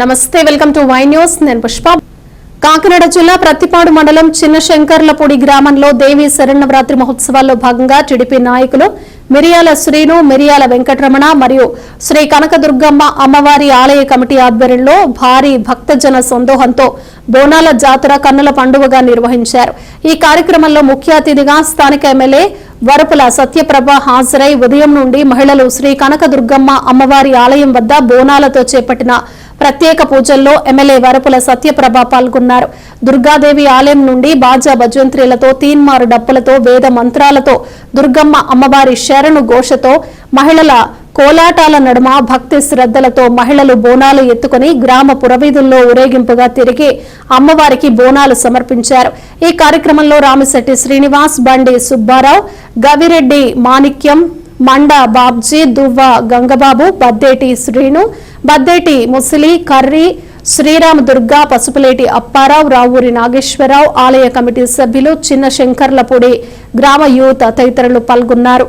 నమస్తే welcome to Y news. నేను పుష్ప. కాకినాడ జిల్లా ప్రత్తిపాడు మండలం చిన్న శంకర్లపూడి గ్రామంలో దేవి శరణవరాత్రి మహోత్సవాల్లో భాగంగా టీడీపీ నాయకులు మిరియాల శ్రీను మిరియాల వెంకటరమణ మరియు శ్రీ కనకదుర్గమ్మ అమ్మవారి ఆలయ కమిటీ ఆధ్వర్యంలో భారీ భక్తజన సందోహంతో బోనాల జాతర కన్నుల పండుగగా నిర్వహించారు. ఈ కార్యక్రమంలో ముఖ్య అతిథిగా స్థానిక ఎమ్మెల్యే వరపుల సత్యప్రభ హాజరై ఉదయం నుండి మహిళలు శ్రీ కనకదుర్గమ్మ అమ్మవారి ఆలయం వద్ద బోనాలతో చేపట్టిన ప్రత్యేక పూజల్లో ఎమ్మెల్యే వరపుల సత్యప్రభ పాల్గొన్నారు. దుర్గాదేవి ఆలయం నుండి బాజా భజంత్రీలతో తీన్మారు డప్పులతో వేద మంత్రాలతో దుర్గమ్మ అమ్మవారి శరణు ఘోషతో మహిళల కోలాటాల నడుమ భక్తి శ్రద్ధలతో మహిళలు బోనాలు ఎత్తుకుని గ్రామ పురవీధుల్లో ఊరేగింపుగా తిరిగి అమ్మవారికి బోనాలు సమర్పించారు. ఈ కార్యక్రమంలో రామిశెట్టి శ్రీనివాస్ బండి సుబ్బారావు గవిరెడ్డి మాణిక్యం మండ బాబ్జీ దువ్వ గంగబాబు బద్దేటి శ్రీను బద్దేటి ముసిలి కర్రి శ్రీరామ దుర్గా పసుపులేటి అప్పారావు రావూరి నాగేశ్వరరావు ఆలయ కమిటీ సభ్యులు చిన్న శంకర్లపూడి గ్రామ యూత్ తదితరులు పాల్గొన్నారు.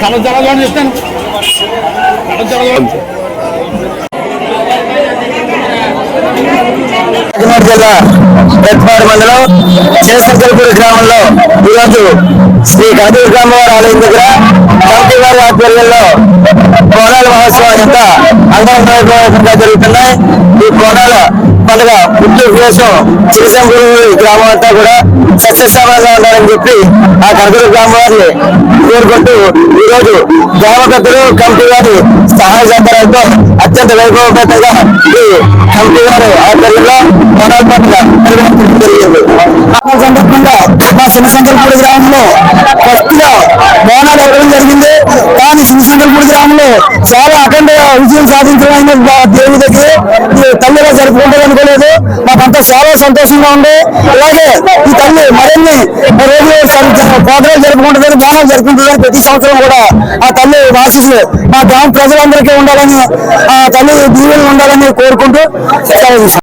కళ్ళ జల చూడండి చెప్తాను. కాకినాడ జిల్లా పెద్దపాడు మండలం చిన్నసంకల్పూడి గ్రామంలో ఈరోజు శ్రీ కనకదుర్గమ్మవారి ఆలయం దగ్గర కమిటీ వారి ఆధ్వర్యంలో కోణాల మహోత్సవం ఎంత అంగరంగంగా జరుగుతున్నాయి. ఈ కోణాల పండుగ పుత్తూరు కోసం చిన్నసంకల్పూడి గ్రామం అంతా కూడా సస్యశ్యామలంగా ఉండాలని చెప్పి ఆ కనకూరు కనకదుర్గ వారిని కోరుకుంటూ ఈరోజు గ్రామ పెద్దలు కమిటీ వారి సహాయ సహకారాలతో అత్యంత వైభవపేతంగా ఈ కమిటీ వారి ఆధ్వర్యంలో కోణాల పండుగ జరిగింది. సందర్భంగా మా శివశంకరపూడి గ్రామంలో కానీ శివశంకరపూడి గ్రామంలో చాలా అఖండ విజయం సాధించడం దేవుడి దగ్గర తల్లిగా జరుపుకుంటారు అనుకోలేదు. మాకంతా చాలా సంతోషంగా ఉంది. అలాగే ఈ తల్లి మరిన్ని రోజులు ప్రోగ్రాలు జరుపుకుంటుందని బోనాలు జరుపుకుంటుందని ప్రతి సంవత్సరం కూడా ఆ తల్లి ఆశీస్సులు మా గ్రామ ప్రజలందరికీ ఉండాలని ఆ తల్లి దీవెనలు ఉండాలని కోరుకుంటూ సెలవు